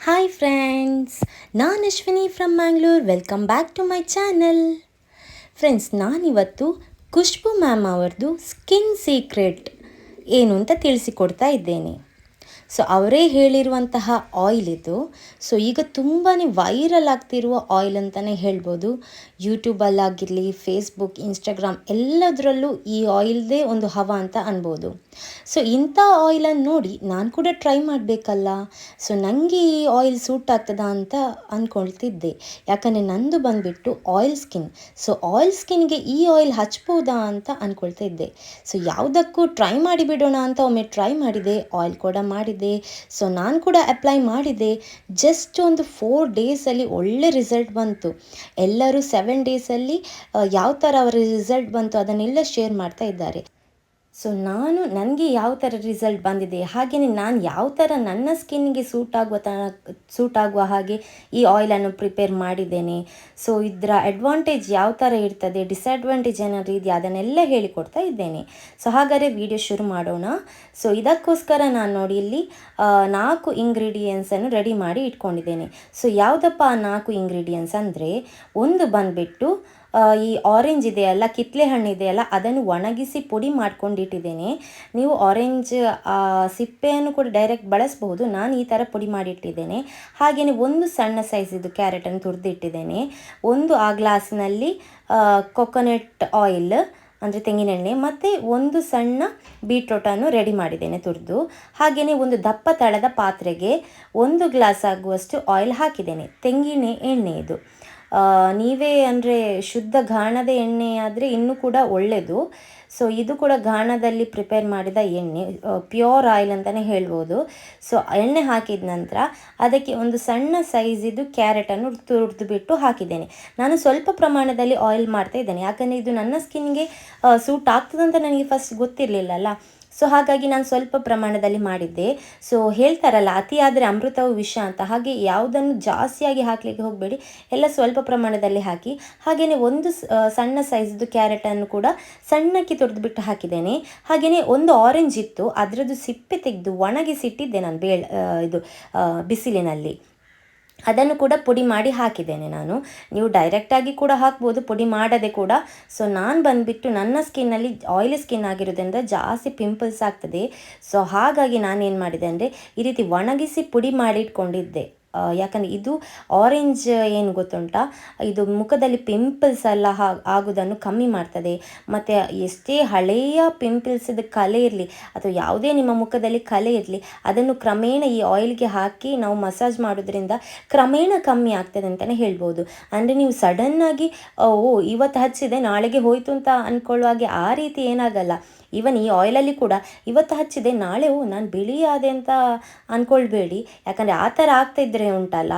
Hi friends ನಾನು Ashwini from Mangalore welcome back to my channel friends ನಾನಿವತ್ತು Khushbu ma'am ಅವ್ರದ್ದು skin secret ಏನು ಅಂತ ತಿಳಿಸಿಕೊಡ್ತಾ ಇದ್ದೇನೆ. ಸೊ ಅವರೇ ಹೇಳಿರುವಂತಹ ಆಯಿಲ್ ಇದು. ಸೊ ಈಗ ತುಂಬಾ ವೈರಲ್ ಆಗ್ತಿರುವ ಆಯಿಲ್ ಅಂತಲೇ ಹೇಳ್ಬೋದು. ಯೂಟ್ಯೂಬಲ್ಲಾಗಿರಲಿ ಫೇಸ್ಬುಕ್ ಇನ್ಸ್ಟಾಗ್ರಾಮ್ ಎಲ್ಲದರಲ್ಲೂ ಈ ಆಯಿಲ್ದೇ ಒಂದು ಹವ ಅಂತ ಅನ್ಬೋದು. ಸೊ ಇಂಥ ಆಯಿಲನ್ನು ನೋಡಿ ನಾನು ಕೂಡ ಟ್ರೈ ಮಾಡಬೇಕಲ್ಲ. ಸೊ ನನಗೆ ಈ ಆಯಿಲ್ ಸೂಟ್ ಆಗ್ತದಾ ಅಂತ ಅಂದ್ಕೊಳ್ತಿದ್ದೆ ಯಾಕಂದರೆ ನಂದು ಬಂದುಬಿಟ್ಟು ಆಯಿಲ್ ಸ್ಕಿನ್ ಸೊ ಆಯಿಲ್ ಸ್ಕಿನ್ಗೆ ಈ ಆಯಿಲ್ ಹಚ್ಬೋದಾ ಅಂತ ಅಂದ್ಕೊಳ್ತಾ ಇದ್ದೆ ಸೊ ಯಾವುದಕ್ಕೂ ಟ್ರೈ ಮಾಡಿಬಿಡೋಣ ಅಂತ ಒಮ್ಮೆ ಟ್ರೈ ಮಾಡಿದೆ. ಆಯಿಲ್ ಕೂಡ ಮಾಡಿದೆ. ಸೊ ನಾನು ಕೂಡ ಅಪ್ಲೈ ಮಾಡಿದೆ. ಜಸ್ಟ್ ಒಂದು ಫೋರ್ ಡೇಸಲ್ಲಿ ಒಳ್ಳೆ ರಿಸಲ್ಟ್ ಬಂತು. ಎಲ್ಲರೂ ಸೆವೆನ್ ಡೇಸಲ್ಲಿ ಯಾವ ಥರ ಅವರ ರಿಸಲ್ಟ್ ಬಂತು ಅದನ್ನೆಲ್ಲ ಶೇರ್ ಮಾಡ್ತಾ ಇದ್ದಾರೆ. ಸೊ ನಾನು ನನಗೆ ಯಾವ ಥರ ರಿಸಲ್ಟ್ ಬಂದಿದೆ ಹಾಗೆಯೇ ನಾನು ಯಾವ ಥರ ನನ್ನ ಸ್ಕಿನ್ಗೆ ಸೂಟ್ ಆಗುವ ತನ ಸೂಟ್ ಆಗುವ ಹಾಗೆ ಈ ಆಯಿಲನ್ನು ಪ್ರಿಪೇರ್ ಮಾಡಿದ್ದೇನೆ. ಸೊ ಇದರ ಅಡ್ವಾಂಟೇಜ್ ಯಾವ ಥರ ಇರ್ತದೆ ಡಿಸ್ಅಡ್ವಾಂಟೇಜ್ ಏನಾದರೂ ಇದೆಯಾ, ಅದನ್ನೆಲ್ಲ ಹೇಳಿಕೊಡ್ತಾ ಇದ್ದೇನೆ. ಸೊ ಹಾಗಾದರೆ ವಿಡಿಯೋ ಶುರು ಮಾಡೋಣ. ಸೊ ಇದಕ್ಕೋಸ್ಕರ ನಾನು ನೋಡಿ ಇಲ್ಲಿ ನಾಲ್ಕು ಇಂಗ್ರೀಡಿಯೆಂಟ್ಸನ್ನು ರೆಡಿ ಮಾಡಿ ಇಟ್ಕೊಂಡಿದ್ದೇನೆ. ಸೊ ಯಾವುದಪ್ಪ ಆ ನಾಲ್ಕು ಇಂಗ್ರೀಡಿಯೆಂಟ್ಸ್ ಅಂದರೆ, ಒಂದು ಬಂದುಬಿಟ್ಟು ಈ ಆರೆಂಜ್ ಇದೆಯಲ್ಲ, ಕಿತ್ಲೆ ಹಣ್ಣು ಇದೆಯಲ್ಲ, ಅದನ್ನು ಒಣಗಿಸಿ ಪುಡಿ ಮಾಡ್ಕೊಂಡಿಟ್ಟಿದ್ದೇನೆ. ನೀವು ಆರೆಂಜ್ ಸಿಪ್ಪೆಯನ್ನು ಕೂಡ ಡೈರೆಕ್ಟ್ ಬಳಸ್ಬೋದು ನಾನು ಈ ಥರ ಪುಡಿ ಮಾಡಿಟ್ಟಿದ್ದೇನೆ. ಹಾಗೆಯೇ ಒಂದು ಸಣ್ಣ ಸೈಜಿದ್ದು ಕ್ಯಾರೆಟನ್ನು ತುರಿದಿಟ್ಟಿದ್ದೇನೆ. ಒಂದು ಆ ಗ್ಲಾಸ್ನಲ್ಲಿ ಕೊಕೊನಟ್ ಆಯಿಲ್ ಅಂದರೆ ತೆಂಗಿನೆಣ್ಣೆ, ಮತ್ತು ಒಂದು ಸಣ್ಣ ಬೀಟ್ರೋಟನ್ನು ರೆಡಿ ಮಾಡಿದ್ದೇನೆ ತುರಿದು. ಹಾಗೆಯೇ ಒಂದು ದಪ್ಪ ತಳದ ಪಾತ್ರೆಗೆ ಒಂದು ಗ್ಲಾಸ್ ಆಗುವಷ್ಟು ಆಯಿಲ್ ಹಾಕಿದ್ದೇನೆ. ತೆಂಗಿನ ಎಣ್ಣೆ ಇದು. ನೀವೇ ಅಂದರೆ ಶುದ್ಧ ಘಾಣದ ಎಣ್ಣೆ ಆದರೆ ಇನ್ನೂ ಕೂಡ ಒಳ್ಳೆಯದು ಸೊ ಇದು ಕೂಡ ಘಾಣದಲ್ಲಿ ಪ್ರಿಪೇರ್ ಮಾಡಿದ ಎಣ್ಣೆ ಪ್ಯೂರ್ ಆಯಿಲ್ ಅಂತಲೇ ಹೇಳ್ಬೋದು. ಸೊ ಎಣ್ಣೆ ಹಾಕಿದ ನಂತರ ಅದಕ್ಕೆ ಒಂದು ಸಣ್ಣ ಸೈಜಿದು ಕ್ಯಾರೆಟನ್ನು ತುರಿದು ಬಿಟ್ಟು ಹಾಕಿದ್ದೇನೆ. ನಾನು ಸ್ವಲ್ಪ ಪ್ರಮಾಣದಲ್ಲಿ ಆಯಿಲ್ ಮಾಡ್ತಾ ಇದ್ದೇನೆ. ಯಾಕಂದರೆ ಇದು ನನ್ನ ಸ್ಕಿನ್ಗೆ ಸೂಟ್ ಆಗ್ತದಂತ ನನಗೆ ಫಸ್ಟ್ ಗೊತ್ತಿರಲಿಲ್ಲಲ್ಲ. ಸೊ ಹಾಗಾಗಿ ನಾನು ಸ್ವಲ್ಪ ಪ್ರಮಾಣದಲ್ಲಿ ಮಾಡಿದ್ದೆ. ಸೊ ಹೇಳ್ತಾರಲ್ಲ ಅತಿ ಆದರೆ ಅಮೃತವು ವಿಷ ಅಂತ. ಹಾಗೆ ಯಾವುದನ್ನು ಜಾಸ್ತಿಯಾಗಿ ಹಾಕಲಿಕ್ಕೆ ಹೋಗಬೇಡಿ. ಎಲ್ಲ ಸ್ವಲ್ಪ ಪ್ರಮಾಣದಲ್ಲಿ ಹಾಕಿ. ಹಾಗೆಯೇ ಒಂದು ಸಣ್ಣ ಸೈಜ್ದು ಕ್ಯಾರೆಟನ್ನು ಕೂಡ ಸಣ್ಣಕ್ಕೆ ತುರಿದುಬಿಟ್ಟು ಹಾಕಿದ್ದೇನೆ. ಹಾಗೆಯೇ ಒಂದು ಆರೆಂಜ್ ಇತ್ತು. ಅದರದ್ದು ಸಿಪ್ಪೆ ತೆಗೆದು ಒಣಗಿಸಿಟ್ಟಿದ್ದೆ ನಾನು ಬೇಳೆ ಇದು ಬಿಸಿಲಿನಲ್ಲಿ. ಅದನ್ನು ಕೂಡ ಪುಡಿ ಮಾಡಿ ಹಾಕಿದ್ದೇನೆ ನಾನು. ನೀವು ಡೈರೆಕ್ಟಾಗಿ ಕೂಡ ಹಾಕ್ಬೋದು ಪುಡಿ ಮಾಡದೆ ಕೂಡ. ಸೊ ನಾನು ಬಂದುಬಿಟ್ಟು ನನ್ನ ಸ್ಕಿನ್ನಲ್ಲಿ ಆಯಿಲಿ ಸ್ಕಿನ್ ಆಗಿರೋದ್ರಿಂದ ಜಾಸ್ತಿ ಪಿಂಪಲ್ಸ್ ಆಗ್ತದೆ. ಸೊ ಹಾಗಾಗಿ ನಾನೇನು ಮಾಡಿದೆ ಅಂದರೆ ಈ ರೀತಿ ಒಣಗಿಸಿ ಪುಡಿ ಮಾಡಿಟ್ಕೊಂಡಿದ್ದೆ ಆ, ಯಾಕಂದರೆ ಇದು ಆರೆಂಜ್ ಏನು ಗೊತ್ತುಂಟಾ? ಇದು ಮುಖದಲ್ಲಿ ಪಿಂಪಲ್ಸ್ ಎಲ್ಲ ಆಗೋದನ್ನು ಕಮ್ಮಿ ಮಾಡ್ತದೆ. ಮತ್ತು ಎಷ್ಟೇ ಹಳೆಯ ಪಿಂಪಲ್ಸಿದ ಕಲೆ ಇರಲಿ, ಅಥವಾ ಯಾವುದೇ ನಿಮ್ಮ ಮುಖದಲ್ಲಿ ಕಲೆ ಇರಲಿ, ಅದನ್ನು ಕ್ರಮೇಣ ಈ ಆಯಿಲ್ಗೆ ಹಾಕಿ ನಾವು ಮಸಾಜ್ ಮಾಡೋದ್ರಿಂದ ಕ್ರಮೇಣ ಕಮ್ಮಿ ಆಗ್ತದೆ ಅಂತಲೇ ಹೇಳ್ಬೋದು. ಅಂದರೆ ನೀವು ಸಡನ್ನಾಗಿ ಓ, ಇವತ್ತು ಹಚ್ಚಿದೆ, ನಾಳೆಗೆ ಹೋಯ್ತು ಅಂತ ಅಂದ್ಕೊಳ್ಳುವಾಗೆ ಆ ರೀತಿ ಏನಾಗಲ್ಲ. ಈವನ್ ಈ ಆಯಿಲಲ್ಲಿ ಕೂಡ ಇವತ್ತು ಹಚ್ಚಿದೆ, ನಾಳೆ ನಾನು ಬಿಳಿ ಆದೆ ಅಂತ ಅಂದ್ಕೊಳ್ಬೇಡಿ ಯಾಕಂದರೆ ಆ ಥರ ಆಗ್ತಾ ಇದ್ರೆ ಉಂಟಲ್ಲ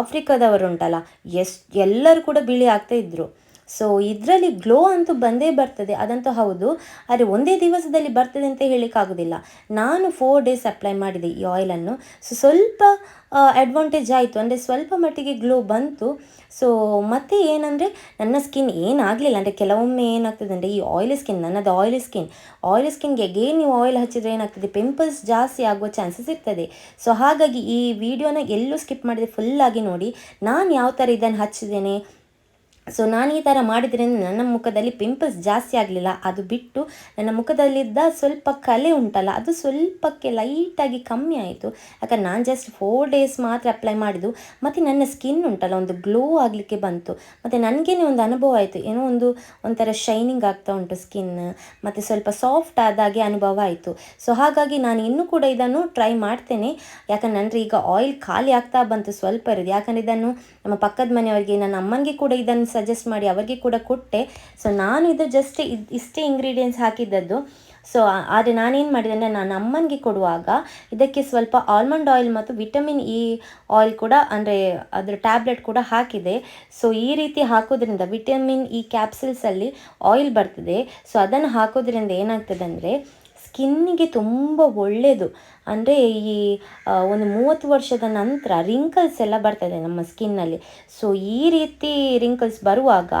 ಆಫ್ರಿಕಾದವರು ಉಂಟಲ್ಲ, ಎಸ್, ಎಲ್ಲರೂ ಕೂಡ ಬಿಳಿ ಆಗ್ತಾ ಇದ್ರು. ಸೊ ಇದರಲ್ಲಿ ಗ್ಲೋ ಅಂತೂ ಬಂದೇ ಬರ್ತದೆ. ಅದಂತೂ ಹೌದು. ಆದರೆ ಒಂದೇ ದಿವಸದಲ್ಲಿ ಬರ್ತದೆ ಅಂತ ಹೇಳಲಿಕ್ಕಾಗೋದಿಲ್ಲ. ನಾನು ಫೋರ್ ಡೇಸ್ ಅಪ್ಲೈ ಮಾಡಿದೆ ಈ ಆಯಿಲನ್ನು ಸೊ ಸ್ವಲ್ಪ ಅಡ್ವಾಂಟೇಜ್ ಆಯಿತು. ಅಂದರೆ ಸ್ವಲ್ಪ ಮಟ್ಟಿಗೆ ಗ್ಲೋ ಬಂತು. ಸೊ ಮತ್ತೆ ಏನಂದರೆ ನನ್ನ ಸ್ಕಿನ್ ಏನಾಗಲಿಲ್ಲ. ಅಂದರೆ ಕೆಲವೊಮ್ಮೆ ಏನಾಗ್ತದೆ ಅಂದರೆ ಈ ಆಯಿಲ್ ಸ್ಕಿನ್ ನನ್ನದು ಆಯಿಲ್ ಸ್ಕಿನ್ ಆಯಿಲ್ ಸ್ಕಿನ್ಗೆ ಅಗೇನ್ ನೀವು ಆಯಿಲ್ ಹಚ್ಚಿದ್ರೆ ಏನಾಗ್ತದೆ? ಪಿಂಪಲ್ಸ್ ಜಾಸ್ತಿ ಆಗುವ ಚಾನ್ಸಸ್ ಇರ್ತದೆ. ಸೊ ಹಾಗಾಗಿ ಈ ವಿಡಿಯೋನ ಎಲ್ಲೂ ಸ್ಕಿಪ್ ಮಾಡಿದೆ. ಫುಲ್ಲಾಗಿ ನೋಡಿ. ನಾನು ಯಾವ ಥರ ಇದನ್ನು ಹಚ್ಚಿದ್ದೇನೆ? ಸೊ ನಾನು ಈ ಥರ ಮಾಡಿದ್ರಿಂದ ನನ್ನ ಮುಖದಲ್ಲಿ ಪಿಂಪಲ್ಸ್ ಜಾಸ್ತಿ ಆಗಲಿಲ್ಲ. ಅದು ಬಿಟ್ಟು ನನ್ನ ಮುಖದಲ್ಲಿದ್ದ ಸ್ವಲ್ಪ ಕಲೆ ಉಂಟಲ್ಲ, ಅದು ಸ್ವಲ್ಪಕ್ಕೆ ಲೈಟಾಗಿ ಕಮ್ಮಿ ಆಯಿತು. ಯಾಕಂದ್ರೆ ನಾನು ಜಸ್ಟ್ ಫೋರ್ ಡೇಸ್ ಮಾತ್ರ ಅಪ್ಲೈ ಮಾಡಿದ್ದು. ಮತ್ತು ನನ್ನ ಸ್ಕಿನ್ ಉಂಟಲ್ಲ, ಒಂದು ಗ್ಲೋ ಆಗಲಿಕ್ಕೆ ಬಂತು. ಮತ್ತು ನನಗೇನೆ ಒಂದು ಅನುಭವ ಆಯಿತು. ಏನೋ ಒಂದು ಒಂಥರ ಶೈನಿಂಗ್ ಆಗ್ತಾ ಉಂಟು ಸ್ಕಿನ್ ಮತ್ತು ಸ್ವಲ್ಪ ಸಾಫ್ಟ್ ಆದಾಗೆ ಅನುಭವ ಆಯಿತು. ಸೊ ಹಾಗಾಗಿ ನಾನು ಇನ್ನೂ ಕೂಡ ಇದನ್ನು ಟ್ರೈ ಮಾಡ್ತೇನೆ. ಯಾಕಂದ್ರೆ ಅಂದರೆ ಈಗ ಆಯಿಲ್ ಖಾಲಿ ಆಗ್ತಾ ಬಂತು ಸ್ವಲ್ಪ ಇರೋದು ಯಾಕಂದರೆ ಇದನ್ನು ನಮ್ಮ ಪಕ್ಕದ ಮನೆಯವರಿಗೆ, ನನ್ನ ಅಮ್ಮನಿಗೆ ಕೂಡ ಇದನ್ನು ಸಜೆಸ್ಟ್ ಮಾಡಿ ಅವರಿಗೆ ಕೂಡ ಕೊಟ್ಟೆ. ಸೊ ನಾನು ಇದು ಜಸ್ಟ್ ಇಷ್ಟೇ ಇಂಗ್ರೀಡಿಯೆಂಟ್ಸ್ ಹಾಕಿದ್ದದ್ದು. ಸೊ ಆದರೆ ನಾನೇನು ಮಾಡಿದೆ ಅಂದರೆ ನಾನು ಅಮ್ಮನಿಗೆ ಕೊಡುವಾಗ ಇದಕ್ಕೆ ಸ್ವಲ್ಪ ಆಲ್ಮಂಡ್ ಆಯಿಲ್ ಮತ್ತು ವಿಟಮಿನ್ ಇ ಆಯಿಲ್ ಕೂಡ, ಅಂದರೆ ಅದರ ಟ್ಯಾಬ್ಲೆಟ್ ಕೂಡ ಹಾಕಿದೆ. ಸೊ ಈ ರೀತಿ ಹಾಕೋದ್ರಿಂದ ವಿಟಮಿನ್ ಇ ಕ್ಯಾಪ್ಸಲ್ಸಲ್ಲಿ ಆಯಿಲ್ ಬರ್ತದೆ. ಸೊ ಅದನ್ನು ಹಾಕೋದ್ರಿಂದ ಏನಾಗ್ತದೆ ಅಂದರೆ ಸ್ಕಿನ್ನಿಗೆ ತುಂಬ ಒಳ್ಳೆಯದು ಅಂದರೆ ಈ ಒಂದು ಮೂವತ್ತು ವರ್ಷದ ನಂತರ ರಿಂಕಲ್ಸ್ ಎಲ್ಲ ಬರ್ತದೆ ನಮ್ಮ ಸ್ಕಿನ್ನಲ್ಲಿ. ಸೊ ಈ ರೀತಿ ರಿಂಕಲ್ಸ್ ಬರುವಾಗ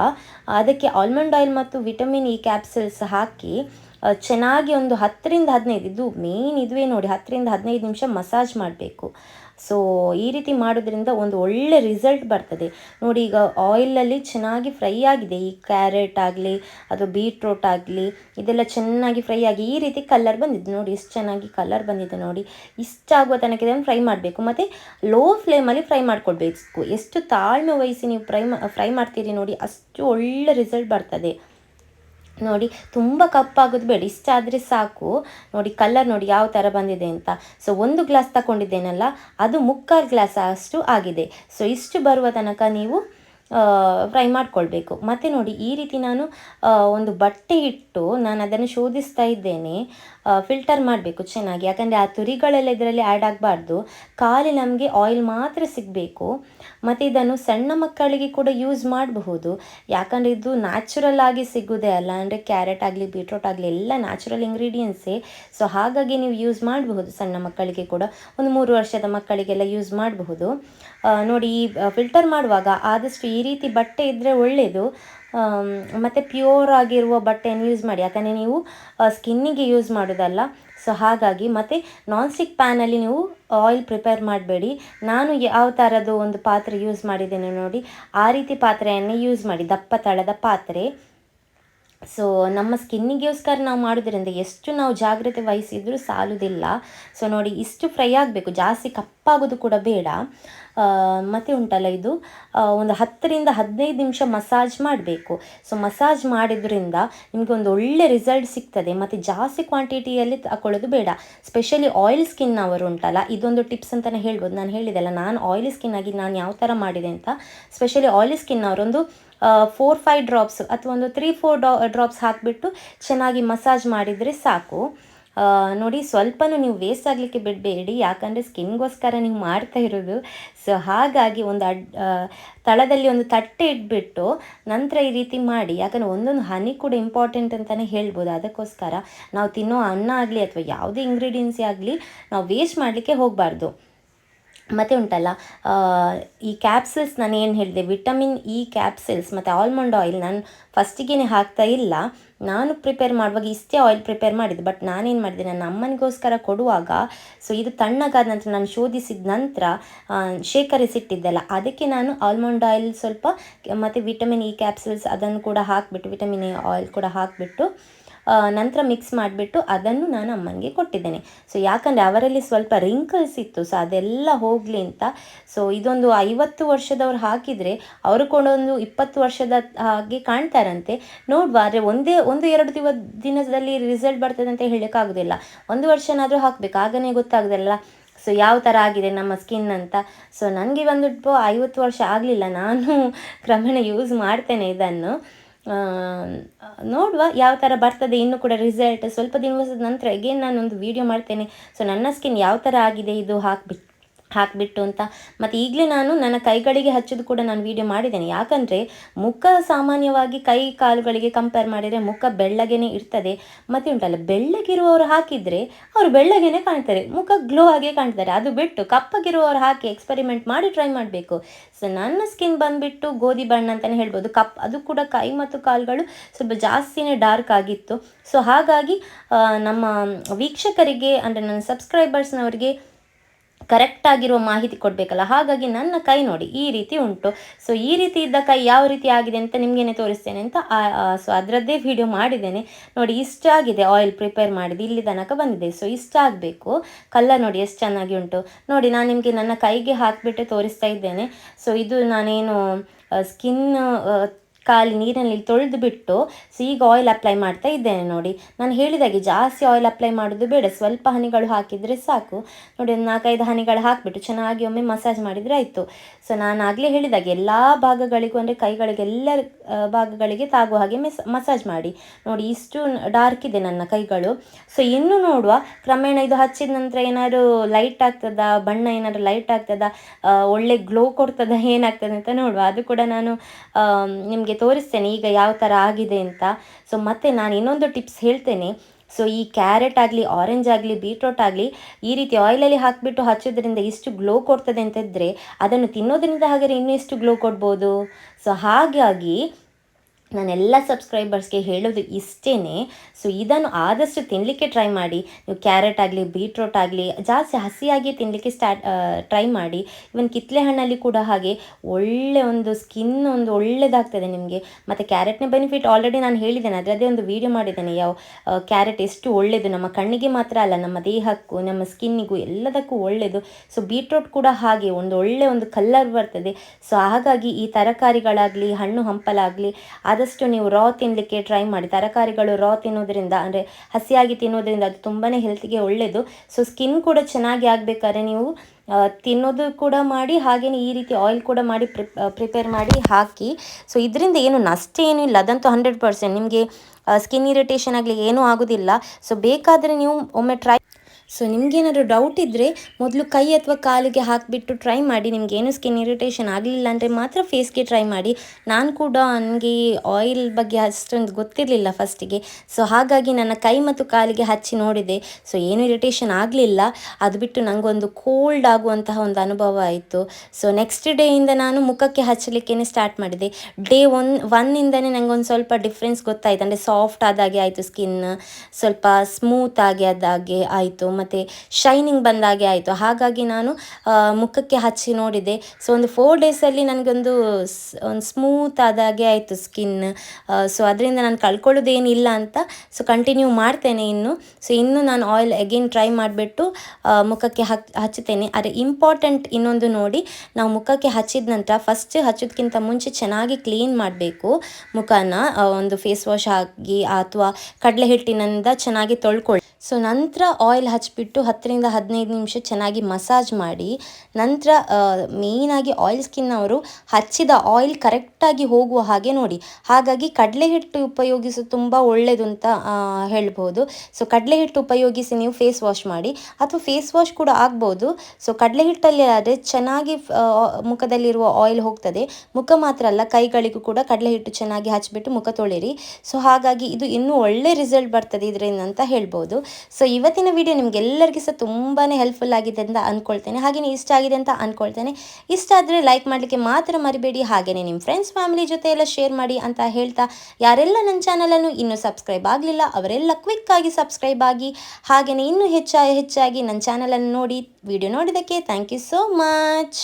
ಅದಕ್ಕೆ ಆಲ್ಮಂಡ್ ಆಯಿಲ್ ಮತ್ತು ವಿಟಮಿನ್ ಇ ಕ್ಯಾಪ್ಸಲ್ಸ್ ಹಾಕಿ ಚೆನ್ನಾಗಿ ಒಂದು ಹತ್ತರಿಂದ ಹದಿನೈದು, ಇದು ಮೇನ್ ಇದುವೇ ನೋಡಿ ಹತ್ತರಿಂದ ಹದಿನೈದು ನಿಮಿಷ ಮಸಾಜ್ ಮಾಡಬೇಕು. ಸೊ ಈ ರೀತಿ ಮಾಡೋದ್ರಿಂದ ಒಂದು ಒಳ್ಳೆ ರಿಸಲ್ಟ್ ಬರ್ತದೆ. ನೋಡಿ, ಈಗ ಆಯಿಲಲ್ಲಿ ಚೆನ್ನಾಗಿ ಫ್ರೈ ಆಗಿದೆ. ಈ ಕ್ಯಾರೆಟ್ ಆಗಲಿ, ಅದು ಬೀಟ್ರೋಟ್ ಆಗಲಿ, ಇದೆಲ್ಲ ಚೆನ್ನಾಗಿ ಫ್ರೈ ಆಗಿ ಈ ರೀತಿ ಕಲರ್ ಬಂದಿದೆ ನೋಡಿ ಎಷ್ಟು ಚೆನ್ನಾಗಿ ಕಲರ್ ಬಂದಿದೆ ನೋಡಿ. ಇಷ್ಟಾಗುವ ತನಕ ಇದನ್ನು ಫ್ರೈ ಮಾಡಬೇಕು. ಮತ್ತು ಲೋ ಫ್ಲೇಮಲ್ಲಿ ಫ್ರೈ ಮಾಡ್ಕೊಳ್ಬೇಕು. ಎಷ್ಟು ತಾಳ್ಮೆ ವಹಿಸಿ ನೀವು ಫ್ರೈ ಫ್ರೈ ಮಾಡ್ತೀರಿ ನೋಡಿ, ಅಷ್ಟು ಒಳ್ಳೆ ರಿಸಲ್ಟ್ ಬರ್ತದೆ. ನೋಡಿ, ತುಂಬ ಕಪ್ಪಾಗೋದು ಬೇಡ ಇಷ್ಟಾದರೆ ಸಾಕು. ನೋಡಿ ಕಲರ್ ನೋಡಿ ಯಾವ ಥರ ಬಂದಿದೆ ಅಂತ. ಸೊ ಒಂದು ಗ್ಲಾಸ್ ತಗೊಂಡಿದ್ದೇನಲ್ಲ ಅದು ಮುಕ್ಕಾಲು ಗ್ಲಾಸ್ ಅಷ್ಟು ಆಗಿದೆ. ಸೊ ಇಷ್ಟು ಬರುವ ತನಕ ನೀವು ಫ್ರೈ ಮಾಡಿಕೊಳ್ಬೇಕು. ಮತ್ತು ನೋಡಿ, ಈ ರೀತಿ ನಾನು ಒಂದು ಬಟ್ಟೆ ಇಟ್ಟು ನಾನು ಅದನ್ನು ಶೋಧಿಸ್ತಾ ಇದ್ದೇನೆ. ಫಿಲ್ಟರ್ ಮಾಡಬೇಕು ಚೆನ್ನಾಗಿ. ಯಾಕಂದರೆ ಆ ತುರಿಗಳೆಲ್ಲ ಇದರಲ್ಲಿ ಆ್ಯಡ್ ಆಗಬಾರ್ದು. ಖಾಲಿ ನಮಗೆ ಆಯಿಲ್ ಮಾತ್ರ ಸಿಗಬೇಕು. ಮತ್ತು ಇದನ್ನು ಸಣ್ಣ ಮಕ್ಕಳಿಗೆ ಕೂಡ ಯೂಸ್ ಮಾಡಬಹುದು. ಯಾಕಂದರೆ ಇದು ನ್ಯಾಚುರಲ್ ಆಗಿ ಸಿಗೋದೇ ಅಲ್ಲ. ಅಂದರೆ ಕ್ಯಾರೆಟ್ ಆಗಲಿ ಬೀಟ್ರೋಟ್ ಆಗಲಿ ಎಲ್ಲ ನ್ಯಾಚುರಲ್ ಇಂಗ್ರೀಡಿಯೆಂಟ್ಸೇ ಸೊ ಹಾಗಾಗಿ ನೀವು ಯೂಸ್ ಮಾಡಬಹುದು ಸಣ್ಣ ಮಕ್ಕಳಿಗೆ ಕೂಡ. ಒಂದು ಮೂರು ವರ್ಷದ ಮಕ್ಕಳಿಗೆಲ್ಲ ಯೂಸ್ ಮಾಡಬಹುದು. ನೋಡಿ ಈ ಫಿಲ್ಟರ್ ಮಾಡುವಾಗ ಆದಷ್ಟು ಈ ರೀತಿ ಬಟ್ಟೆ ಇದ್ದರೆ ಒಳ್ಳೆಯದು ಮತ್ತು ಪ್ಯೂರ್ ಆಗಿರುವ ಬಟ್ಟೆಯನ್ನು ಯೂಸ್ ಮಾಡಿ. ಯಾಕಂದರೆ ನೀವು ಸ್ಕಿನ್ನಿಗೆ ಯೂಸ್ ಮಾಡೋದಲ್ಲ. ಸೊ ಹಾಗಾಗಿ ಮತ್ತು ನಾನ್ ಸ್ಟಿಕ್ ಪ್ಯಾನಲ್ಲಿ ನೀವು ಆಯಿಲ್ ಪ್ರಿಪೇರ್ ಮಾಡಬೇಡಿ. ನಾನು ಯಾವ ಥರದ್ದು ಒಂದು ಪಾತ್ರೆ ಯೂಸ್ ಮಾಡಿದ್ದೇನೆ ನೋಡಿ. ಆ ರೀತಿ ಪಾತ್ರೆಯನ್ನೇ ಯೂಸ್ ಮಾಡಿ. ದಪ್ಪ ತಳದ ಪಾತ್ರೆ. ಸೊ ನಮ್ಮ ಸ್ಕಿನ್ನಿಗೋಸ್ಕರ ನಾವು ಮಾಡೋದ್ರಿಂದ ಎಷ್ಟು ನಾವು ಜಾಗ್ರತೆ ವಹಿಸಿದರೂ ಸಾಲುದಿಲ್ಲ. ಸೊ ನೋಡಿ, ಇಷ್ಟು ಫ್ರೈ ಆಗಬೇಕು. ಜಾಸ್ತಿ ಕಪ್ಪಾಗೋದು ಕೂಡ ಬೇಡ. ಮತ್ತೆ ಉಂಟಲ್ಲ ಇದು? ಒಂದು ಹತ್ತರಿಂದ ಹದಿನೈದು ನಿಮಿಷ ಮಸಾಜ್ ಮಾಡಬೇಕು. ಸೊ ಮಸಾಜ್ ಮಾಡಿದ್ರಿಂದ ನಿಮಗೆ ಒಂದು ಒಳ್ಳೆ ರಿಸಲ್ಟ್ ಸಿಗ್ತದೆ. ಮತ್ತು ಜಾಸ್ತಿ ಕ್ವಾಂಟಿಟಿಯಲ್ಲಿ ತಗೊಳ್ಳೋದು ಬೇಡ. ಸ್ಪೆಷಲಿ ಆಯಿಲ್ ಸ್ಕಿನ್ ಅವರು ಉಂಟಲ್ಲ, ಇದೊಂದು ಟಿಪ್ಸ್ ಅಂತಲೇ ಹೇಳ್ಬೋದು. ನಾನು ಹೇಳಿದೆಲ್ಲ, ನಾನು ಆಯಿಲ್ ಸ್ಕಿನ್ ಆಗಿ ನಾನು ಯಾವ ಥರ ಮಾಡಿದೆ ಅಂತ. ಸ್ಪೆಷಲಿ ಆಯಿಲ್ ಸ್ಕಿನ್ ಅವರೊಂದು ಫೋರ್ ಫೈವ್ ಡ್ರಾಪ್ಸ್ ಅಥವಾ ಒಂದು ತ್ರೀ ಫೋರ್ ಡಾ ಡ್ರಾಪ್ಸ್ ಹಾಕಿಬಿಟ್ಟು ಚೆನ್ನಾಗಿ ಮಸಾಜ್ ಮಾಡಿದರೆ ಸಾಕು. ನೋಡಿ, ಸ್ವಲ್ಪನೂ ನೀವು ವೇಸ್ಟ್ ಆಗಲಿಕ್ಕೆ ಬಿಡಬೇಡಿ. ಯಾಕಂದರೆ ಸ್ಕಿನ್ಗೋಸ್ಕರ ನೀವು ಮಾಡ್ತಾ ಇರೋದು. ಸೊ ಹಾಗಾಗಿ ಒಂದು ಅಡ್ ತಳದಲ್ಲಿ ಒಂದು ತಟ್ಟೆ ಇಟ್ಬಿಟ್ಟು ನಂತರ ಈ ರೀತಿ ಮಾಡಿ. ಯಾಕಂದರೆ ಒಂದೊಂದು ಹನಿ ಕೂಡ ಇಂಪಾರ್ಟೆಂಟ್ ಅಂತಲೇ ಹೇಳ್ಬೋದು. ಅದಕ್ಕೋಸ್ಕರ ನಾವು ತಿನ್ನೋ ಅನ್ನ ಆಗಲಿ ಅಥವಾ ಯಾವುದೇ ಇಂಗ್ರೀಡಿಯೆಂಟ್ಸೇ ಆಗಲಿ ನಾವು ವೇಸ್ಟ್ ಮಾಡಲಿಕ್ಕೆ ಹೋಗಬಾರ್ದು. ಮತ್ತು ಉಂಟಲ್ಲ ಈ ಕ್ಯಾಪ್ಸಲ್ಸ್ ನಾನು ಏನು ಹೇಳಿದೆ ವಿಟಮಿನ್ ಇ ಕ್ಯಾಪ್ಸಲ್ಸ್ ಮತ್ತು ಆಲ್ಮಂಡ್ ಆಯಿಲ್ ನಾನು ಫಸ್ಟಿಗೆ ಹಾಕ್ತಾ ಇಲ್ಲ. ನಾನು ಪ್ರಿಪೇರ್ ಮಾಡುವಾಗ ಇಷ್ಟೇ ಆಯಿಲ್ ಪ್ರಿಪೇರ್ ಮಾಡಿದ್ದು ಬಟ್ ನಾನೇನು ಮಾಡಿದೆ, ನನ್ನ ಅಮ್ಮನಿಗೋಸ್ಕರ ಕೊಡುವಾಗ ಸೊ ಇದು ತಣ್ಣಗಾದ ನಂತರ ನಾನು ಶೋಧಿಸಿದ ನಂತರ ಶೇಖರಿಸಿಟ್ಟಿದ್ದೆಲ್ಲ ಅದಕ್ಕೆ ನಾನು ಆಲ್ಮಂಡ್ ಆಯಿಲ್ ಸ್ವಲ್ಪ, ಮತ್ತು ವಿಟಮಿನ್ ಇ ಕ್ಯಾಪ್ಸಲ್ಸ್ ಅದನ್ನು ಕೂಡ ಹಾಕಿಬಿಟ್ಟು ವಿಟಮಿನ್ ಎ ಆಯಿಲ್ ಕೂಡ ಹಾಕಿಬಿಟ್ಟು ನಂತರ ಮಿಕ್ಸ್ ಮಾಡಿಬಿಟ್ಟು ಅದನ್ನು ನಾನು ಅಮ್ಮನಿಗೆ ಕೊಟ್ಟಿದ್ದೇನೆ. ಸೊ ಯಾಕಂದರೆ ಅವರಲ್ಲಿ ಸ್ವಲ್ಪ ರಿಂಕಲ್ಸ್ ಇತ್ತು. ಸೊ ಅದೆಲ್ಲ ಹೋಗಲಿ ಅಂತ. ಸೊ ಇದೊಂದು ಐವತ್ತು ವರ್ಷದವ್ರು ಹಾಕಿದರೆ ಅವರು ಒಂದು ಇಪ್ಪತ್ತು ವರ್ಷದ ಹಾಗೆ ಕಾಣ್ತಾರಂತೆ. ನೋಡುವ, ಆದರೆ ಒಂದೇ, ಒಂದು ಎರಡು ದಿವ, ದಿನದಲ್ಲಿ ರಿಸಲ್ಟ್ ಬರ್ತದೆ ಅಂತ ಹೇಳೋಕ್ಕಾಗೋದಿಲ್ಲ ಒಂದು ವರ್ಷನಾದರೂ ಹಾಕಬೇಕು. ಆಗನೇ ಗೊತ್ತಾಗೋದಲ್ಲ. ಸೊ ಯಾವ ಥರ ಆಗಿದೆ ನಮ್ಮ ಸ್ಕಿನ್ ಅಂತ. ಸೊ ನನಗೆ ಬಂದುಬಿಟ್ಟು ಐವತ್ತು ವರ್ಷ ಆಗಲಿಲ್ಲ. ನಾನು ಕ್ರಮೇಣ ಯೂಸ್ ಮಾಡ್ತೇನೆ ಇದನ್ನು. ನೋಡುವ ಯಾವ ಥರ ಬರ್ತದೆ, ಇನ್ನೂ ಕೂಡ ರಿಸಲ್ಟ್ ಸ್ವಲ್ಪ ದಿವಸದ ನಂತರ ಎಗೇನ್ ನಾನೊಂದು ವೀಡಿಯೋ ಮಾಡ್ತೇನೆ. ಸೊ ನನ್ನ ಸ್ಕಿನ್ ಯಾವ ಥರ ಆಗಿದೆ, ಇದು ಹಾಕ್ಬಿಟ್ಟು. ಹಾಕಿಬಿಟ್ಟು ಅಂತ. ಮತ್ತು ಈಗಲೇ ನಾನು ನನ್ನ ಕೈಗಳಿಗೆ ಹಚ್ಚೋದು ಕೂಡ ನಾನು ವೀಡಿಯೋ ಮಾಡಿದ್ದೇನೆ. ಯಾಕಂದರೆ ಮುಖ ಸಾಮಾನ್ಯವಾಗಿ ಕೈ ಕಾಲುಗಳಿಗೆ ಕಂಪೇರ್ ಮಾಡಿದರೆ ಮುಖ ಬೆಳ್ಳಗೇನೆ ಇರ್ತದೆ. ಮತ್ತು ಉಂಟಲ್ಲ, ಬೆಳ್ಳಗಿರುವವರು ಹಾಕಿದರೆ ಅವರು ಬೆಳ್ಳಗೇನೆ ಕಾಣ್ತಾರೆ. ಮುಖ ಗ್ಲೋ ಆಗೇ ಕಾಣ್ತಾರೆ. ಅದು ಬಿಟ್ಟು ಕಪ್ಪಗಿರುವವರು ಹಾಕಿ ಎಕ್ಸ್ಪೆರಿಮೆಂಟ್ ಮಾಡಿ ಟ್ರೈ ಮಾಡಬೇಕು. ಸೊ ನನ್ನ ಸ್ಕಿನ್ ಬಂದುಬಿಟ್ಟು ಗೋಧಿ ಬಣ್ಣ ಅಂತಲೇ ಹೇಳ್ಬೋದು. ಕಪ್, ಅದು ಕೂಡ ಕೈ ಮತ್ತು ಕಾಲುಗಳು ಸ್ವಲ್ಪ ಜಾಸ್ತಿನೇ ಡಾರ್ಕ್ ಆಗಿತ್ತು. ಸೊ ಹಾಗಾಗಿ ನಮ್ಮ ವೀಕ್ಷಕರಿಗೆ ಅಂದರೆ ನನ್ನ ಸಬ್ಸ್ಕ್ರೈಬರ್ಸ್ನವರಿಗೆ ಕರೆಕ್ಟಾಗಿರುವ ಮಾಹಿತಿ ಕೊಡಬೇಕಲ್ಲ, ಹಾಗಾಗಿ ನನ್ನ ಕೈ ನೋಡಿ, ಈ ರೀತಿ ಉಂಟು. ಸೊ ಈ ರೀತಿ ಇದ್ದ ಕೈ ಯಾವ ರೀತಿ ಆಗಿದೆ ಅಂತ ನಿಮಗೇನೆ ತೋರಿಸ್ತೇನೆ ಅಂತ ಸೊ ಅದರದ್ದೇ ವಿಡಿಯೋ ಮಾಡಿದ್ದೇನೆ. ನೋಡಿ, ಇಷ್ಟ ಆಗಿದೆ ಆಯಿಲ್ ಪ್ರಿಪೇರ್ ಮಾಡಿದ್ದು, ಇಲ್ಲಿ ತನಕ ಬಂದಿದೆ. ಸೊ ಇಷ್ಟ ಆಗಬೇಕು. ಕಲ್ಲರ್ ನೋಡಿ, ಎಷ್ಟು ಚೆನ್ನಾಗಿ ಉಂಟು. ನೋಡಿ, ನಾನು ನಿಮಗೆ ನನ್ನ ಕೈಗೆ ಹಾಕಿಬಿಟ್ಟು ತೋರಿಸ್ತಾ ಇದ್ದೇನೆ. ಸೊ ಇದು ನಾನೇನು ಸ್ಕಿನ್ ಖಾಲಿ ನೀರಿನಲ್ಲಿ ತೊಳೆದು ಬಿಟ್ಟು ಸೊ ಈಗ ಆಯಿಲ್ ಅಪ್ಲೈ ಮಾಡ್ತಾ ಇದ್ದೇನೆ ನೋಡಿ. ನಾನು ಹೇಳಿದಾಗೆ ಜಾಸ್ತಿ ಆಯಿಲ್ ಅಪ್ಲೈ ಮಾಡೋದು ಬೇಡ. ಸ್ವಲ್ಪ ಹನಿಗಳು ಹಾಕಿದರೆ ಸಾಕು. ನೋಡಿ, ಒಂದು ನಾಲ್ಕೈದು ಹನಿಗಳು ಹಾಕಿಬಿಟ್ಟು ಚೆನ್ನಾಗಿ ಒಮ್ಮೆ ಮಸಾಜ್ ಮಾಡಿದರೆ ಆಯಿತು. ಸೊ ನಾನು ಆಗಲೇ ಹೇಳಿದಾಗೆ ಎಲ್ಲ ಭಾಗಗಳಿಗೂ, ಅಂದರೆ ಕೈಗಳಿಗೆ ಎಲ್ಲ ಭಾಗಗಳಿಗೆ ತಾಗುವ ಹಾಗೆ ಮೆಸ್ ಮಸಾಜ್ ಮಾಡಿ. ನೋಡಿ, ಇಷ್ಟು ಡಾರ್ಕ್ ಇದೆ ನನ್ನ ಕೈಗಳು. ಸೊ ಇನ್ನು ನೋಡುವ. ಕ್ರಮೇಣ ಇದು ಹಚ್ಚಿದ ನಂತರ ಏನಾದರೂ ಲೈಟ್ ಆಗ್ತದ? ಬಣ್ಣ ಏನಾದರೂ ಲೈಟ್ ಆಗ್ತದ? ಒಳ್ಳೆ ಗ್ಲೋ ಕೊಡ್ತದ? ಏನಾಗ್ತದೆ ಅಂತ ನೋಡುವ. ಅದು ಕೂಡ ನಾನು ನಿಮಗೆ ತೋರಿಸ್ತೇನೆ, ಈಗ ಯಾವ ಥರ ಆಗಿದೆ ಅಂತ. ಸೊ ಮತ್ತೆ ನಾನು ಇನ್ನೊಂದು ಟಿಪ್ಸ್ ಹೇಳ್ತೇನೆ. ಸೊ ಈ ಕ್ಯಾರೆಟ್ ಆಗಲಿ ಆರೆಂಜ್ ಆಗಲಿ ಬೀಟ್ರೋಟ್ ಆಗಲಿ, ಈ ರೀತಿ ಆಯಿಲಲ್ಲಿ ಹಾಕಿಬಿಟ್ಟು ಹಚ್ಚೋದ್ರಿಂದ ಇಷ್ಟು ಗ್ಲೋ ಕೊಡ್ತದೆ ಅಂತಿದ್ರೆ ಅದನ್ನು ತಿನ್ನೋದ್ರಿಂದ ಹಾಗೆ ಇನ್ನೂ ಎಷ್ಟು ಗ್ಲೋ ಕೊಡ್ಬೋದು? ಸೊ ಹಾಗಾಗಿ ನಾನೆಲ್ಲ ಸಬ್ಸ್ಕ್ರೈಬರ್ಸ್ಗೆ ಹೇಳೋದು ಇಷ್ಟೇ ಸೊ ಇದನ್ನು ಆದಷ್ಟು ತಿನ್ನಲಿಕ್ಕೆ ಟ್ರೈ ಮಾಡಿ. ನೀವು ಕ್ಯಾರೆಟ್ ಆಗಲಿ ಬೀಟ್ರೋಟ್ ಆಗಲಿ, ಜಾಸ್ತಿ ಹಸಿಯಾಗಿ ತಿನ್ನಲಿಕ್ಕೆ ಸ್ಟಾರ್ಟ್ ಟ್ರೈ ಮಾಡಿ. ಇವನ್ ಕಿತ್ಲೆ ಹಣ್ಣಲ್ಲಿ ಕೂಡ ಹಾಗೆ ಒಳ್ಳೆ ಒಂದು ಸ್ಕಿನ್ ಒಂದು ಒಳ್ಳೆಯದಾಗ್ತದೆ ನಿಮಗೆ. ಮತ್ತು ಕ್ಯಾರೆಟ್ನ ಬೆನಿಫಿಟ್ ಆಲ್ರೆಡಿ ನಾನು ಹೇಳಿದ್ದೇನೆ. ಅದರದ್ದೇ ಒಂದು ವೀಡಿಯೋ ಮಾಡಿದ್ದೇನೆ. ಯಾವ ಕ್ಯಾರೆಟ್ ಎಷ್ಟು ಒಳ್ಳೆಯದು ನಮ್ಮ ಕಣ್ಣಿಗೆ ಮಾತ್ರ ಅಲ್ಲ, ನಮ್ಮ ದೇಹಕ್ಕೂ, ನಮ್ಮ ಸ್ಕಿನ್ನಿಗೂ ಎಲ್ಲದಕ್ಕೂ ಒಳ್ಳೆಯದು ಸೊ ಬೀಟ್ರೋಟ್ ಕೂಡ ಹಾಗೆ ಒಂದು ಒಳ್ಳೆ ಒಂದು ಕಲ್ಲರ್ ಬರ್ತದೆ. ಸೊ ಹಾಗಾಗಿ ಈ ತರಕಾರಿಗಳಾಗಲಿ, ಹಣ್ಣು ಹಂಪಲಾಗಲಿ ಆದಷ್ಟು ನೀವು ರಾ ತಿನ್ನಲಿಕ್ಕೆ ಟ್ರೈ ಮಾಡಿ. ತರಕಾರಿಗಳು ರಾ ತಿನ್ನೋದ್ರಿಂದ, ಅಂದರೆ ಹಸಿಯಾಗಿ ತಿನ್ನೋದ್ರಿಂದ ಅದು ತುಂಬಾ ಹೆಲ್ತಿಗೆ ಒಳ್ಳೆಯದು ಸೊ ಸ್ಕಿನ್ ಕೂಡ ಚೆನ್ನಾಗಿ ಆಗಬೇಕಾದ್ರೆ ನೀವು ತಿನ್ನೋದು ಕೂಡ ಮಾಡಿ ಹಾಗೆಯೇ ಈ ರೀತಿ ಆಯಿಲ್ ಕೂಡ ಮಾಡಿ ಪ್ರಿಪೇರ್ ಮಾಡಿ ಹಾಕಿ. ಸೊ ಇದರಿಂದ ಏನು ನಷ್ಟ ಏನೂ ಇಲ್ಲ. ಅದಂತೂ ಹಂಡ್ರೆಡ್ ಪರ್ಸೆಂಟ್ ನಿಮಗೆ ಸ್ಕಿನ್ ಇರಿಟೇಷನ್ ಆಗಲಿ ಏನೂ ಆಗೋದಿಲ್ಲ. ಸೊ ಬೇಕಾದರೆ ನೀವು ಒಮ್ಮೆ ಟ್ರೈ ಸೊ ನಿಮಗೇನಾದರೂ ಡೌಟ್ ಇದ್ದರೆ ಮೊದಲು ಕೈ ಅಥವಾ ಕಾಲಿಗೆ ಹಾಕಿಬಿಟ್ಟು ಟ್ರೈ ಮಾಡಿ. ನಿಮಗೇನು ಸ್ಕಿನ್ ಇರಿಟೇಷನ್ ಆಗಲಿಲ್ಲ ಅಂದರೆ ಮಾತ್ರ ಫೇಸ್ಗೆ ಟ್ರೈ ಮಾಡಿ. ನಾನು ಕೂಡ ನನಗೆ ಆಯಿಲ್ ಬಗ್ಗೆ ಅಷ್ಟೊಂದು ಗೊತ್ತಿರಲಿಲ್ಲ ಫಸ್ಟಿಗೆ ಸೊ ಹಾಗಾಗಿ ನನ್ನ ಕೈ ಮತ್ತು ಕಾಲಿಗೆ ಹಚ್ಚಿ ನೋಡಿದೆ. ಸೊ ಏನು ಇರಿಟೇಷನ್ ಆಗಲಿಲ್ಲ. ಅದು ಬಿಟ್ಟು ನನಗೊಂದು ಕೋಲ್ಡ್ ಆಗುವಂತಹ ಒಂದು ಅನುಭವ ಆಯಿತು. ಸೊ ನೆಕ್ಸ್ಟ್ ಡೇಯಿಂದ ನಾನು ಮುಖಕ್ಕೆ ಹಚ್ಚಲಿಕ್ಕೆ ಸ್ಟಾರ್ಟ್ ಮಾಡಿದೆ. ಡೇ ಒನ್ ಒನ್ನಿಂದನೇ ನನಗೊಂದು ಸ್ವಲ್ಪ ಡಿಫ್ರೆನ್ಸ್ ಗೊತ್ತಾಯಿತು. ಅಂದರೆ ಸಾಫ್ಟ್ ಆದಾಗೆ ಆಯಿತು ಸ್ಕಿನ್ ಸ್ವಲ್ಪ ಸ್ಮೂತ್ ಆಗಿ ಆದಾಗೆ ಆಯಿತು. ಮತ್ತು ಶೈನಿಂಗ್ ಬಂದಾಗೆ ಆಯಿತು. ಹಾಗಾಗಿ ನಾನು ಮುಖಕ್ಕೆ ಹಚ್ಚಿ ನೋಡಿದೆ. ಸೊ ಒಂದು ಫೋರ್ ಡೇಸಲ್ಲಿ ನನಗೊಂದು ಒಂದು ಸ್ಮೂತ್ ಆದಾಗೆ ಆಯಿತು ಸ್ಕಿನ್ ಸೊ ಅದರಿಂದ ನಾನು ಕಳ್ಕೊಳ್ಳೋದೇನಿಲ್ಲ ಅಂತ ಸೊ ಕಂಟಿನ್ಯೂ ಮಾಡ್ತೇನೆ ಇನ್ನು. ಸೊ ಇನ್ನು ನಾನು ಆಯಿಲ್ ಅಗೇನ್ ಟ್ರೈ ಮಾಡಿಬಿಟ್ಟು ಮುಖಕ್ಕೆ ಹಕ್, ಹಚ್ಚುತ್ತೇನೆ. ಆದರೆ ಇಂಪಾರ್ಟೆಂಟ್ ಇನ್ನೊಂದು ನೋಡಿ. ನಾವು ಮುಖಕ್ಕೆ ಹಚ್ಚಿದ ನಂತರ ಫಸ್ಟ್ ಹಚ್ಚೋದಕ್ಕಿಂತ ಮುಂಚೆ ಚೆನ್ನಾಗಿ ಕ್ಲೀನ್ ಮಾಡಬೇಕು. ಮುಖನ ಒಂದು ಫೇಸ್ ವಾಶ್ ಆಗಿ, ಅಥವಾ ಕಡಲೆ ಹಿಟ್ಟಿನಿಂದ ಚೆನ್ನಾಗಿ ತೊಳ್ಕೊಳ್ಳಿ. ಸೊ ನಂತರ ಆಯಿಲ್ ಹಚ್ಚಿಬಿಟ್ಟು ಹತ್ತರಿಂದ ಹದಿನೈದು ನಿಮಿಷ ಚೆನ್ನಾಗಿ ಮಸಾಜ್ ಮಾಡಿ, ನಂತರ ಮೇಯ್ನಾಗಿ ಆಯಿಲ್ ಸ್ಕಿನ್ ಅವರು ಹಚ್ಚಿದ ಆಯಿಲ್ ಕರೆಕ್ಟಾಗಿ ಹೋಗುವ ಹಾಗೆ ನೋಡಿ. ಹಾಗಾಗಿ ಕಡಲೆ ಹಿಟ್ಟು ಉಪಯೋಗಿಸೋದು ತುಂಬ ಒಳ್ಳೆಯದು ಅಂತ ಹೇಳ್ಬೋದು. ಸೊ ಕಡಲೆ ಹಿಟ್ಟು ಉಪಯೋಗಿಸಿ ನೀವು ಫೇಸ್ ವಾಶ್ ಮಾಡಿ. ಅಥವಾ ಫೇಸ್ ವಾಶ್ ಕೂಡ ಆಗ್ಬೋದು. ಸೊ ಕಡಲೆ ಹಿಟ್ಟಲ್ಲಿ ಆದರೆ ಚೆನ್ನಾಗಿ ಮುಖದಲ್ಲಿರುವ ಆಯಿಲ್ ಹೋಗ್ತದೆ. ಮುಖ ಮಾತ್ರ ಅಲ್ಲ, ಕೈಗಳಿಗೂ ಕೂಡ ಕಡಲೆ ಹಿಟ್ಟು ಚೆನ್ನಾಗಿ ಹಚ್ಚಿಬಿಟ್ಟು ಮುಖ ತೊಳೆಯಿರಿ. ಸೊ ಹಾಗಾಗಿ ಇದು ಇನ್ನೂ ಒಳ್ಳೆ ರಿಸಲ್ಟ್ ಬರ್ತದೆ ಇದರಿಂದ ಅಂತ ಹೇಳ್ಬೋದು. ಸೊ ಇವತ್ತಿನ ವಿಡಿಯೋ ನಿಮಗೆಲ್ಲರಿಗೂ ಸಹ ತುಂಬಾ ಹೆಲ್ಪ್ಫುಲ್ ಆಗಿದೆ ಅಂತ ಅಂದ್ಕೊಳ್ತೇನೆ ಹಾಗೆಯೇ ಇಷ್ಟ ಆಗಿದೆ ಅಂತ ಅಂದ್ಕೊಳ್ತೇನೆ ಇಷ್ಟ ಆದರೆ ಲೈಕ್ ಮಾಡಲಿಕ್ಕೆ ಮಾತ್ರ ಮರಿಬೇಡಿ. ಹಾಗೆಯೇ ನಿಮ್ಮ ಫ್ರೆಂಡ್ಸ್ ಫ್ಯಾಮಿಲಿ ಜೊತೆ ಎಲ್ಲ ಶೇರ್ ಮಾಡಿ ಅಂತ ಹೇಳ್ತಾ ಯಾರೆಲ್ಲ ನನ್ನ ಚಾನಲನ್ನು ಇನ್ನೂ ಸಬ್ಸ್ಕ್ರೈಬ್ ಆಗಲಿಲ್ಲ, ಅವರೆಲ್ಲ ಕ್ವಿಕ್ಕಾಗಿ ಸಬ್ಸ್ಕ್ರೈಬ್ ಆಗಿ ಹಾಗೆಯೇ ಇನ್ನೂ ಹೆಚ್ಚಾಗಿ ಹೆಚ್ಚಾಗಿ ನನ್ನ ಚಾನಲನ್ನು ನೋಡಿ ವಿಡಿಯೋ ನೋಡಿದ್ದಕ್ಕೆ ಥ್ಯಾಂಕ್ ಯು ಸೋ ಮಚ್